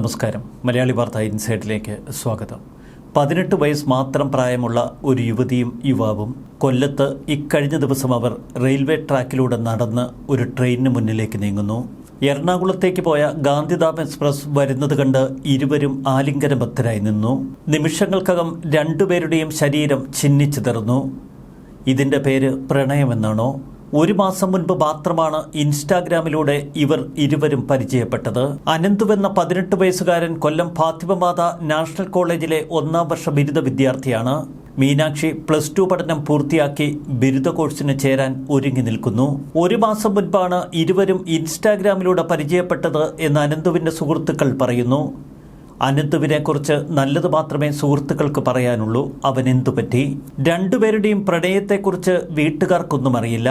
നമസ്കാരം. മലയാളി വാർത്ത ഇൻസൈഡിലേക്ക് സ്വാഗതം. പതിനെട്ട് വയസ്സ് മാത്രം പ്രായമുള്ള ഒരു യുവതിയും യുവാവും കൊല്ലത്ത് ഇക്കഴിഞ്ഞ ദിവസം അവർ റെയിൽവേ ട്രാക്കിലൂടെ നടന്ന് ഒരു ട്രെയിനിന് മുന്നിലേക്ക് നീങ്ങുന്നു. എറണാകുളത്തേക്ക് പോയ ഗാന്ധിധാം എക്സ്പ്രസ് വരുന്നത് കണ്ട് ഇരുവരും ആലിംഗനബദ്ധരായി നിന്നു. നിമിഷങ്ങൾക്കകം രണ്ടുപേരുടെയും ശരീരം ചിന്നിച്ചിതറുന്നു ഇതിന്റെ പേര് പ്രണയമെന്നാണോ? ഒരു മാസം മുൻപ് മാത്രമാണ് ഇൻസ്റ്റാഗ്രാമിലൂടെ ഇവർ ഇരുവരും പരിചയപ്പെട്ടത്. അനന്തുവെന്ന പതിനെട്ട് വയസ്സുകാരൻ കൊല്ലം ഫാത്തിമമാത നാഷണൽ കോളേജിലെ ഒന്നാം വർഷ ബിരുദ വിദ്യാർത്ഥിയാണ്. മീനാക്ഷി പ്ലസ് ടു പഠനം പൂർത്തിയാക്കി ബിരുദ കോഴ്സിന് ചേരാൻ ഒരുങ്ങി നിൽക്കുന്നു. ഒരു മാസം മുൻപാണ് ഇരുവരും ഇൻസ്റ്റാഗ്രാമിലൂടെ പരിചയപ്പെട്ടത് എന്ന് അനന്തുവിന്റെ സുഹൃത്തുക്കൾ പറയുന്നു. അനന്തുവിനെ കുറിച്ച് നല്ലത് മാത്രമേ സുഹൃത്തുക്കൾക്ക് പറയാനുള്ളൂ. അവൻ എന്തു പറ്റി രണ്ടുപേരുടെയും പ്രണയത്തെക്കുറിച്ച് വീട്ടുകാർക്കൊന്നും അറിയില്ല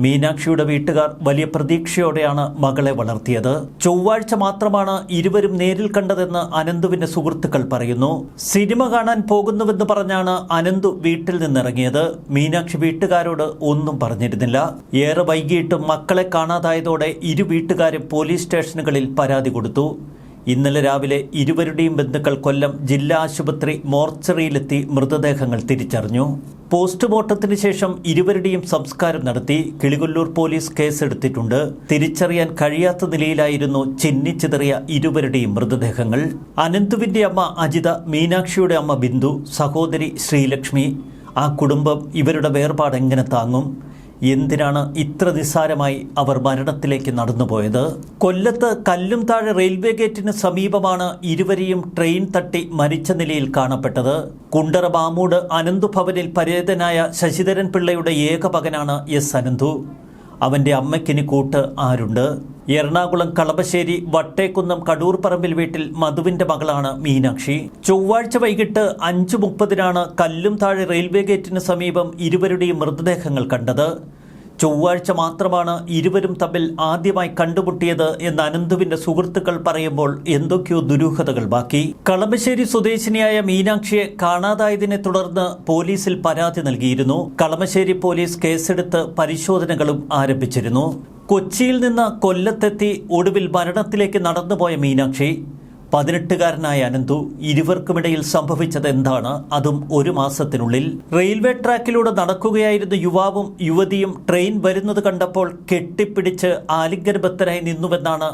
മീനാക്ഷിയുടെ വീട്ടുകാർ വലിയ പ്രതീക്ഷയോടെയാണ് മകളെ വളർത്തിയത്. ചൊവ്വാഴ്ച മാത്രമാണ് ഇരുവരും നേരിൽ കണ്ടതെന്ന് അനന്തുവിന്റെ സുഹൃത്തുക്കൾ പറയുന്നു. സിനിമ കാണാൻ പോകുന്നുവെന്ന് പറഞ്ഞാണ് അനന്തു വീട്ടിൽ നിന്നിറങ്ങിയത്. മീനാക്ഷി വീട്ടുകാരോട് ഒന്നും പറഞ്ഞിരുന്നില്ല. ഏറെ വൈകിയിട്ടും മക്കളെ കാണാതായതോടെ ഇരു വീട്ടുകാരും പോലീസ് സ്റ്റേഷനുകളിൽ പരാതി കൊടുത്തു. ഇന്നലെ രാവിലെ ഇരുവരുടെയും ബന്ധുക്കൾ കൊല്ലം ജില്ലാ ആശുപത്രി മോർച്ചറിയിലെത്തി മൃതദേഹങ്ങൾ തിരിച്ചറിഞ്ഞു. പോസ്റ്റ്മോർട്ടത്തിന് ശേഷം ഇരുവരുടെയും സംസ്കാരം നടത്തി കിളികൊല്ലൂർ പോലീസ് കേസെടുത്തിട്ടുണ്ട്. തിരിച്ചറിയാൻ കഴിയാത്ത നിലയിലായിരുന്നു ചിന്നിച്ചിതറിയ ഇരുവരുടെയും മൃതദേഹങ്ങൾ. അനന്തുവിന്റെ അമ്മ അജിത മീനാക്ഷിയുടെ അമ്മ ബിന്ദു സഹോദരി ശ്രീലക്ഷ്മി. ആ കുടുംബം ഇവരുടെ വേർപാട് എങ്ങനെ താങ്ങും? എന്തിനാണ് ഇത്ര നിസ്സാരമായി അവർ മരണത്തിലേക്ക് നടന്നുപോയത്? കൊല്ലത്ത് കല്ലും താഴെ റെയിൽവേ ഗേറ്റിന് സമീപമാണ് ഇരുവരെയും ട്രെയിൻ തട്ടി മരിച്ച നിലയിൽ കാണപ്പെട്ടത്. കുണ്ടറ മാമൂട് അനന്തു ഭവനിൽ പരേതനായ ശശിധരൻ പിള്ളയുടെ ഏക മകനാണ് എസ് അനന്തു. അവന്റെ അമ്മയ്ക്കിനി കൂട്ട് ആരുണ്ട്? എറണാകുളം കളമശ്ശേരി വട്ടേക്കുന്നം കടൂർ പറമ്പിൽ വീട്ടിൽ മധുവിന്റെ മകളാണ് മീനാക്ഷി. ചൊവ്വാഴ്ച വൈകിട്ട് അഞ്ചു മുപ്പതിനാണ് കല്ലും താഴെ റെയിൽവേ ഗേറ്റിന് സമീപം ഇരുവരുടെയും മൃതദേഹങ്ങൾ കണ്ടത്. ചൊവ്വാഴ്ച മാത്രമാണ് ഇരുവരും തമ്മിൽ ആദ്യമായി കണ്ടുമുട്ടിയത് എന്ന് അനന്തുവിന്റെ സുഹൃത്തുക്കൾ പറയുമ്പോൾ എന്തൊക്കെയോ ദുരൂഹതകൾ ബാക്കി. കളമശ്ശേരി സ്വദേശിനിയായ മീനാക്ഷിയെ കാണാതായതിനെ തുടർന്ന് പോലീസിൽ പരാതി നൽകിയിരുന്നു. കളമശ്ശേരി പോലീസ് കേസെടുത്ത് പരിശോധനകളും ആരംഭിച്ചിരുന്നു. കൊച്ചിയിൽ നിന്ന് കൊല്ലത്തെത്തി ഒടുവിൽ മരണത്തിലേക്ക് നടന്നുപോയ മീനാക്ഷി പതിനെട്ടുകാരനായ അനന്തു ഇരുവർക്കുമിടയിൽ സംഭവിച്ചത് എന്താണ് അതും ഒരു മാസത്തിനുള്ളിൽ. റെയിൽവേ ട്രാക്കിലൂടെ നടക്കുകയായിരുന്ന യുവാവും യുവതിയും ട്രെയിൻ വരുന്നത് കണ്ടപ്പോൾ കെട്ടിപ്പിടിച്ച് ആലിംഗനബദ്ധരായി നിന്നുവെന്നാണ്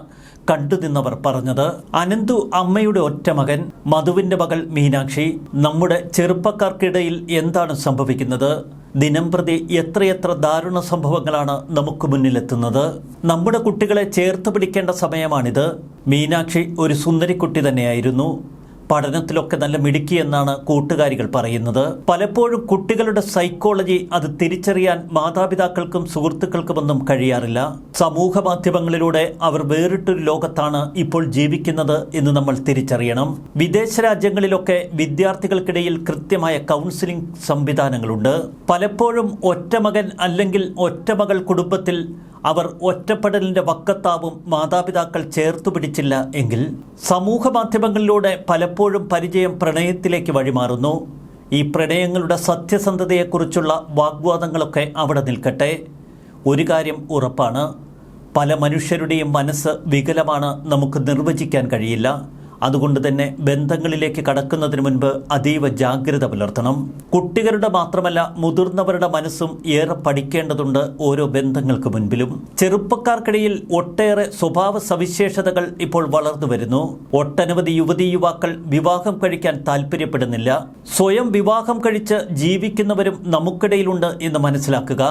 കണ്ടുനിന്നവർ പറഞ്ഞത്. അനന്തു അമ്മയുടെ ഒറ്റ മകൻ മധുവിന്റെ മകൾ മീനാക്ഷി. നമ്മുടെ ചെറുപ്പക്കാർക്കിടയിൽ എന്താണ് സംഭവിക്കുന്നത്? ദിനംപ്രതി എത്രയെത്ര ദാരുണ സംഭവങ്ങളാണ് നമുക്ക് മുന്നിലെത്തുന്നത്? നമ്മുടെ കുട്ടികളെ ചേർത്ത് പിടിക്കേണ്ട സമയമാണിത്. മീനാക്ഷി ഒരു സുന്ദരിക്കുട്ടി തന്നെയായിരുന്നു. പഠനത്തിലൊക്കെ നല്ല മിടുക്കി എന്നാണ് കൂട്ടുകാരികൾ പറയുന്നത്. പലപ്പോഴും കുട്ടികളുടെ സൈക്കോളജി അത് തിരിച്ചറിയാൻ മാതാപിതാക്കൾക്കും സുഹൃത്തുക്കൾക്കുമൊന്നും കഴിയാറില്ല. സമൂഹ മാധ്യമങ്ങളിലൂടെ അവർ വേറിട്ടൊരു ലോകത്താണ് ഇപ്പോൾ ജീവിക്കുന്നത് എന്ന് നമ്മൾ തിരിച്ചറിയണം. വിദേശ രാജ്യങ്ങളിലൊക്കെ വിദ്യാർത്ഥികൾക്കിടയിൽ കൃത്യമായ കൗൺസിലിംഗ് സംവിധാനങ്ങളുണ്ട്. പലപ്പോഴും ഒറ്റമകൻ അല്ലെങ്കിൽ ഒറ്റമകൾ കുടുംബത്തിൽ അവർ ഒറ്റപ്പെടലിന്റെ വക്കത്താവും മാതാപിതാക്കൾ ചേർത്തു പിടിച്ചില്ല എങ്കിൽ സമൂഹ മാധ്യമങ്ങളിലൂടെ പലപ്പോഴും പരിചയം പ്രണയത്തിലേക്ക് വഴിമാറുന്നു. ഈ പ്രണയങ്ങളുടെ സത്യസന്ധതയെക്കുറിച്ചുള്ള വാഗ്വാദങ്ങളൊക്കെ അവിടെ നിൽക്കട്ടെ. ഒരു കാര്യം ഉറപ്പാണ്. പല മനുഷ്യരുടെയും മനസ്സ് വികലമാണ്. നമുക്ക് നിർവചിക്കാൻ കഴിയില്ല. അതുകൊണ്ട് തന്നെ ബന്ധങ്ങളിലേക്ക് കടക്കുന്നതിന് മുൻപ് അതീവ ജാഗ്രത പുലർത്തണം. കുട്ടികളുടെ മാത്രമല്ല മുതിർന്നവരുടെ മനസ്സും ഏറെ പഠിക്കേണ്ടതുണ്ട് ഓരോ ബന്ധങ്ങൾക്ക് മുൻപിലും. ചെറുപ്പക്കാർക്കിടയിൽ ഒട്ടേറെ സ്വഭാവ സവിശേഷതകൾ ഇപ്പോൾ വളർന്നു വരുന്നു. ഒട്ടനവധി യുവതി യുവാക്കൾ വിവാഹം കഴിക്കാൻ താല്പര്യപ്പെടുന്നില്ല. സ്വയം വിവാഹം കഴിച്ച് ജീവിക്കുന്നവരും നമുക്കിടയിലുണ്ട് എന്ന് മനസ്സിലാക്കുക.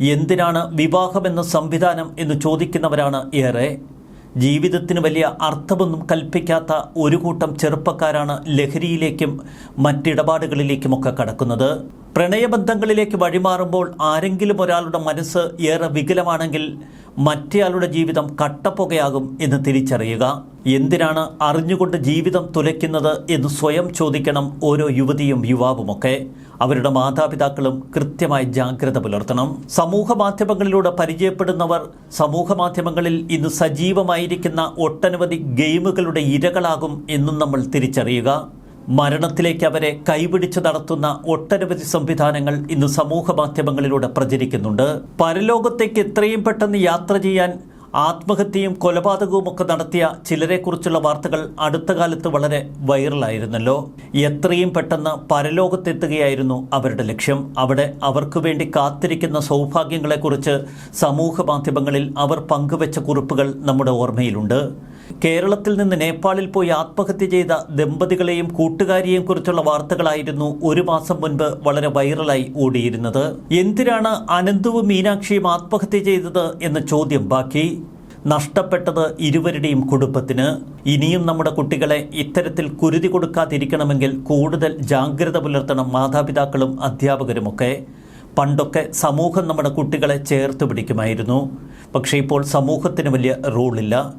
എന്തിനാണ് വിവാഹമെന്ന സംവിധാനം എന്ന് ചോദിക്കുന്നവരാണ് ഏറെ. ജീവിതത്തിന് വലിയ അർത്ഥമൊന്നും കൽപ്പിക്കാത്ത ഒരു കൂട്ടം ചെറുപ്പക്കാരാണ് ലഹരിയിലേക്കും മറ്റിടപാടുകളിലേക്കുമൊക്കെ കടക്കുന്നത്. പ്രണയബന്ധങ്ങളിലേക്ക് വഴിമാറുമ്പോൾ ആരെങ്കിലും ഒരാളുടെ മനസ്സ് ഏറെ വികലമാണെങ്കിൽ മറ്റേയാളുടെ ജീവിതം കട്ടപ്പുകയാകും എന്ന് തിരിച്ചറിയുക. എന്തിനാണ് അറിഞ്ഞുകൊണ്ട് ജീവിതം തുലയ്ക്കുന്നത് എന്ന് സ്വയം ചോദിക്കണം ഓരോ യുവതിയും യുവാവുമൊക്കെ. അവരുടെ മാതാപിതാക്കളും കൃത്യമായി ജാഗ്രത പുലർത്തണം. സമൂഹ മാധ്യമങ്ങളിലൂടെ പരിചയപ്പെടുന്നവർ സമൂഹ മാധ്യമങ്ങളിൽ ഇന്ന് സജീവമായിരിക്കുന്ന ഒട്ടനവധി ഗെയിമുകളുടെ ഇരകളാകും എന്നും നമ്മൾ തിരിച്ചറിയുക. മരണത്തിലേക്ക് അവരെ കൈപിടിച്ച് നടത്തുന്ന ഒട്ടനവധി സംവിധാനങ്ങൾ ഇന്ന് സമൂഹ മാധ്യമങ്ങളിലൂടെ പ്രചരിക്കുന്നുണ്ട്. പരലോകത്തേക്ക് എത്രയും പെട്ടെന്ന് യാത്ര ചെയ്യാൻ ആത്മഹത്യയും കൊലപാതകവും ഒക്കെ നടത്തിയ ചിലരെക്കുറിച്ചുള്ള വാർത്തകൾ അടുത്ത കാലത്ത് വളരെ വൈറലായിരുന്നല്ലോ. എത്രയും പെട്ടെന്ന് പരലോകത്തെത്തുകയായിരുന്നു അവരുടെ ലക്ഷ്യം. അവിടെ അവർക്ക് വേണ്ടി കാത്തിരിക്കുന്ന സൗഭാഗ്യങ്ങളെക്കുറിച്ച് സമൂഹ മാധ്യമങ്ങളിൽ അവർ പങ്കുവച്ച കുറിപ്പുകൾ നമ്മുടെ ഓർമ്മയിലുണ്ട്. കേരളത്തിൽ നിന്ന് നേപ്പാളിൽ പോയി ആത്മഹത്യ ചെയ്ത ദമ്പതികളെയും കൂട്ടുകാരിയെയും കുറിച്ചുള്ള വാർത്തകളായിരുന്നു ഒരു മാസം മുൻപ് വളരെ വൈറലായി ഓടിയിരുന്നത്. എന്തിനാണ് അനന്തുവും മീനാക്ഷിയും ആത്മഹത്യ ചെയ്തത് എന്ന ചോദ്യം ബാക്കി. നഷ്ടപ്പെട്ടത് ഇരുവരുടെയും കുടുംബത്തിന്. ഇനിയും നമ്മുടെ കുട്ടികളെ ഇത്തരത്തിൽ കുരുതി കൊടുക്കാതിരിക്കണമെങ്കിൽ കൂടുതൽ ജാഗ്രത പുലർത്തണം മാതാപിതാക്കളും അധ്യാപകരുമൊക്കെ. പണ്ടൊക്കെ സമൂഹം നമ്മുടെ കുട്ടികളെ ചേർത്ത് പിടിക്കുമായിരുന്നു. പക്ഷേ ഇപ്പോൾ സമൂഹത്തിന് വലിയ റോളില്ല.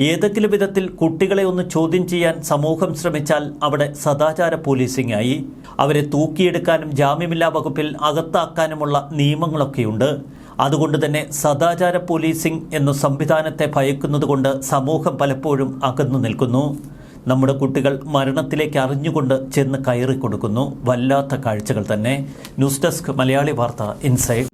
ഏതെങ്കിലും വിധത്തിൽ കുട്ടികളെ ഒന്ന് ചോദ്യം ചെയ്യാൻ സമൂഹം ശ്രമിച്ചാൽ അവിടെ സദാചാര പോലീസിംഗ് ആയി അവരെ തൂക്കിയെടുക്കാനും ജാമ്യമില്ലാ വകുപ്പിൽ അകത്താക്കാനുമുള്ള നിയമങ്ങളൊക്കെയുണ്ട്. അതുകൊണ്ട് തന്നെ സദാചാര പോലീസിംഗ് എന്ന സംവിധാനത്തെ ഭയക്കുന്നതുകൊണ്ട് സമൂഹം പലപ്പോഴും അകന്നു നിൽക്കുന്നു. നമ്മുടെ കുട്ടികൾ മരണത്തിലേക്ക് അറിഞ്ഞുകൊണ്ട് ചെന്ന് കയറി കൊടുക്കുന്നു. വല്ലാത്ത കാഴ്ചകൾ തന്നെ. ന്യൂസ് ഡെസ്ക് മലയാളി വാർത്ത ഇൻസൈഡ്.